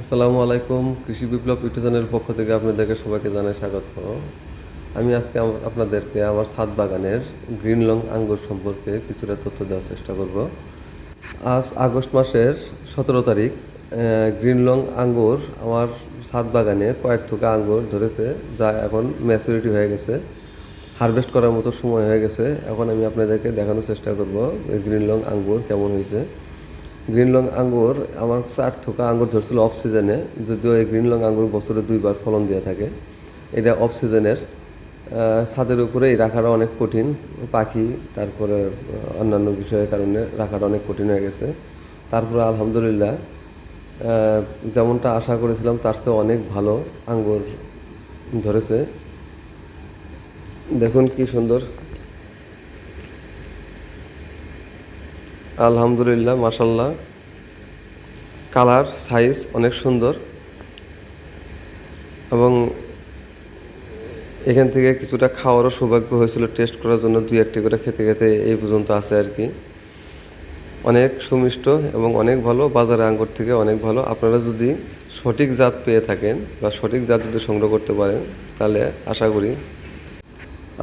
আসসালামু আলাইকুম, কৃষি বিপ্লব ইউটিউব পক্ষ থেকে আপনাদেরকে সবাইকে জানাই স্বাগত। আমি আজকে আপনাদেরকে আমার ছাদ বাগানের গ্রিন লং আঙ্গুর সম্পর্কে কিছুটা তথ্য দেওয়ার চেষ্টা করব। আজ আগস্ট মাসের সতেরো তারিখ গ্রিন লং আঙ্গুর আমার ছাদ বাগানে কয়েক থোকা আঙ্গুর ধরেছে, যা এখন ম্যাচুরিটি হয়ে গেছে হারভেস্ট করার মতো সময় হয়ে গেছে। এখন আমি আপনাদেরকে দেখানোর চেষ্টা করব গ্রিন লং আঙ্গুর কেমন হয়েছে। গ্রিন লং আঙ্গুর, আমার চার থোকা আঙ্গুর ধরছিল অফ সিজনে যদিও এই গ্রিন লং আঙ্গুর বছরে দুইবার ফলন দিয়ে থাকে। এটা অফ সিজনের ছাদের উপরে রাখাটা অনেক কঠিন, পাখি, তারপরে অন্যান্য বিষয়ের কারণে রাখাটা অনেক কঠিন হয়ে গেছে। তারপরে আলহামদুলিল্লাহ যেমনটা আশা করেছিলাম, তার চেয়ে অনেক ভালো আঙ্গুর ধরেছে। দেখুন কি সুন্দর। আলহামদুলিল্লাহ মাসাল্লাহ কালার, সাইজ অনেক সুন্দর। এবং এখান থেকে কিছুটা খাওয়ারও সৌভাগ্য হয়েছিল টেস্ট করার জন্য, দুই একটি করে খেতে খেতে এই পর্যন্ত আছে আর কি। অনেক সুমিষ্ট এবং অনেক ভালো, বাজারে আঙ্গুর থেকে অনেক ভালো। আপনারা যদি সঠিক জাত পেয়ে থাকেন বা সঠিক জাত যদি সংগ্রহ করতে পারেন, তাহলে আশা করি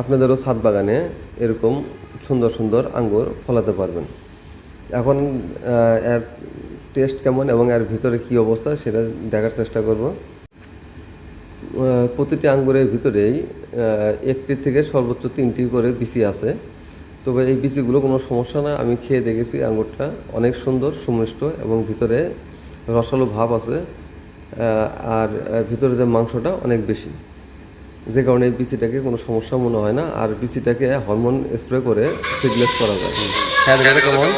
আপনাদেরও ছাদ বাগানে এরকম সুন্দর সুন্দর আঙ্গুর ফলাতে পারবেন। এখন এর টেস্ট কেমন এবং এর ভিতরে কি অবস্থা সেটা দেখার চেষ্টা করব। প্রতিটি আঙ্গুরের ভিতরেই একটি থেকে সর্বোচ্চ তিনটি করে বিচি আছে। তবে এই বিচিগুলো কোনো সমস্যা না, আমি খেয়ে দেখেছি আঙ্গুরটা অনেক সুন্দর, সুমিষ্ট এবং ভিতরে রসালো ভাব আছে আর ভিতরে যে মাংসটা অনেক বেশি। যে কারণে এই বিচিটাকে কোনো সমস্যা মনে হয় না, আর বিচিটাকে হরমোন স্প্রে করে সিডলেস করা যায়। হ্যাঁ কেমন।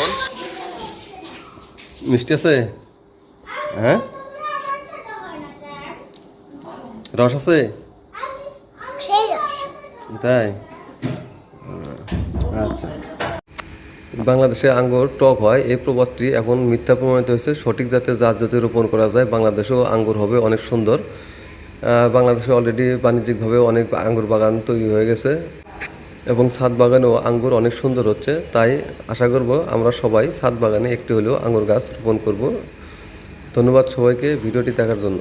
মিষ্টি আছে? হ্যাঁ? রস আছে? তাই? আচ্ছা। বাংলাদেশে আঙ্গুর টক হয়। এই প্রবাদটি এখন মিথ্যা প্রমাণিত হয়েছে। সঠিক জাতের জাত যদি রোপণ করা যায় বাংলাদেশেও আঙ্গুর হবে অনেক সুন্দর। বাংলাদেশে অলরেডি বাণিজ্যিকভাবে অনেক আঙ্গুর বাগান তৈরি হয়ে গেছে। এবং ছাদ বাগানেও আঙ্গুর অনেক সুন্দর হচ্ছে। তাই আশা করব আমরা সবাই ছাদ বাগানে একটি হলেও আঙ্গুর গাছ রোপণ করব। ধন্যবাদ সবাইকে ভিডিওটি দেখার জন্য।